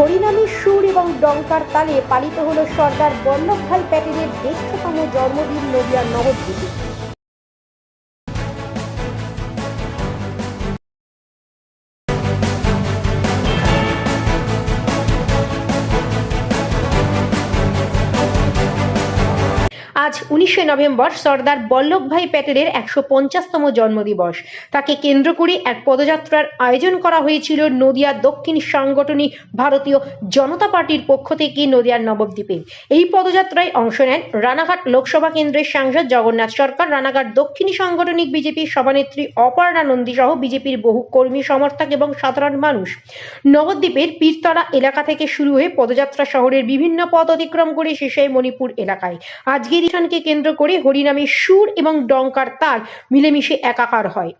হরিনামের সুর এবং ডঙ্কার তালে পালিত হল সর্দার বল্লভভাই প্যাটেলের দেড়শোতম জন্মদিন নদিয়ার নবদ্বীপে। আজ উনিশে নভেম্বর সর্দার বল্লভভাই প্যাটেলের একশো পঞ্চাশতম জন্মদিবস। তাকে কেন্দ্র করে এক পদযাত্রার আয়োজন করা হয়েছিল নদিয়া দক্ষিণ সাংগঠনিক ভারতীয় জনতা পার্টির পক্ষ থেকে নদিয়ার নবদ্বীপে। এই পদযাত্রায় অংশ নেন রানাঘাট লোকসভা কেন্দ্রের সাংসদ জগন্নাথ সরকার, রানাঘাট দক্ষিণী সাংগঠনিক বিজেপির সভানেত্রী অপর্ণা নন্দী সহ বিজেপির বহু কর্মী, সমর্থক এবং সাধারণ মানুষ। নবদ্বীপের পীরতলা এলাকা থেকে শুরু হয়ে পদযাত্রা শহরের বিভিন্ন পথ অতিক্রম করে শেষে মণিপুর এলাকায়। আজকের অনুষ্ঠানকে কেন্দ্র করে হরিনামের সুর এবং ডঙ্কার তাল মিলেমিশে একাকার হয়।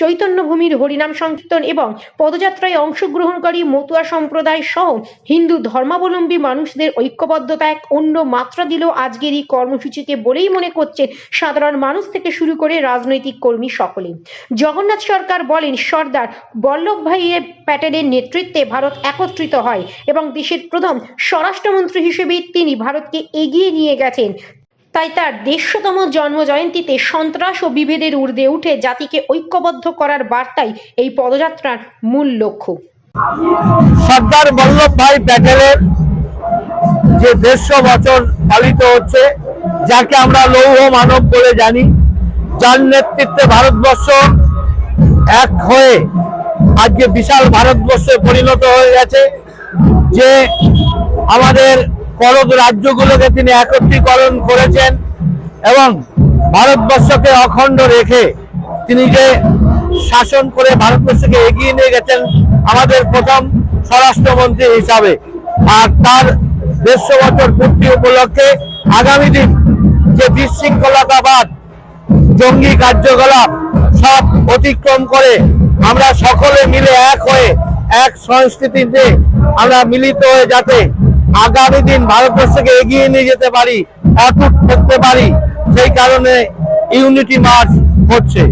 চৈতন্যভূমির হরিনাম সংকীর্তন এবং পদযাত্রায় অংশগ্রহণকারী মতুয়া সম্প্রদায় সহ হিন্দু ধর্মাবলম্বী মানুষদের ঐক্যবদ্ধতা এক অন্য মাত্রা দিল আজকের এই কর্মসূচিকে বলেই মনে করছেন সাধারণ মানুষ থেকে শুরু করে রাজনৈতিক কর্মী সকলে জগন্নাথ সরকার বলেন, সর্দার বল্লভভাই প্যাটেলের নেতৃত্বে ভারত একত্রিত হয় এবং দেশের প্রথম স্বরাষ্ট্রমন্ত্রী হিসেবে তিনি ভারতকে এগিয়ে নিয়ে গেছেন। তাই তার দেড়শোতম জন্ম জয়ন্তীতে সন্ত্রাস ও বিভেদের ঊর্ধ্বে উঠে জাতিকে ঐক্যবদ্ধ করার বার্তাই এই পদযাত্রার মূল লক্ষ্য। সর্দার বল্লভ ভাই প্যাটেলের যে দেড়শো বছর পালিত হচ্ছে, যাকে আমরা লৌহ মানব বলে জানি, যার নেতৃত্বে ভারতবর্ষ এক হয়ে আজকে বিশাল ভারতবর্ষে পরিণত হয়ে গেছে, যে আমাদের করদ রাজ্যগুলোকে তিনি একত্রীকরণ করেছেন এবং ভারতবর্ষকে অখণ্ড রেখে তিনি যে শাসন করে ভারতবর্ষকে এগিয়ে নিয়ে গেছেন আমাদের প্রথম স্বরাষ্ট্রমন্ত্রী হিসাবে। আর তার দেড়শো বছর পূর্তি উপলক্ষে আগামী দিন যে বিশৃঙ্খলতাবাদ, জঙ্গি কার্যকলাপ সব অতিক্রম করে আমরা সকলে মিলে এক হয়ে এক সংস্কৃতিতে আমরা মিলিত হয়ে যাতে আগামী দিন ভারতবর্ষকে এগিয়ে নিয়ে যেতে পারি অটুট করতে পারি, সেই কারণে ইউনিটি মার্চ হচ্ছে।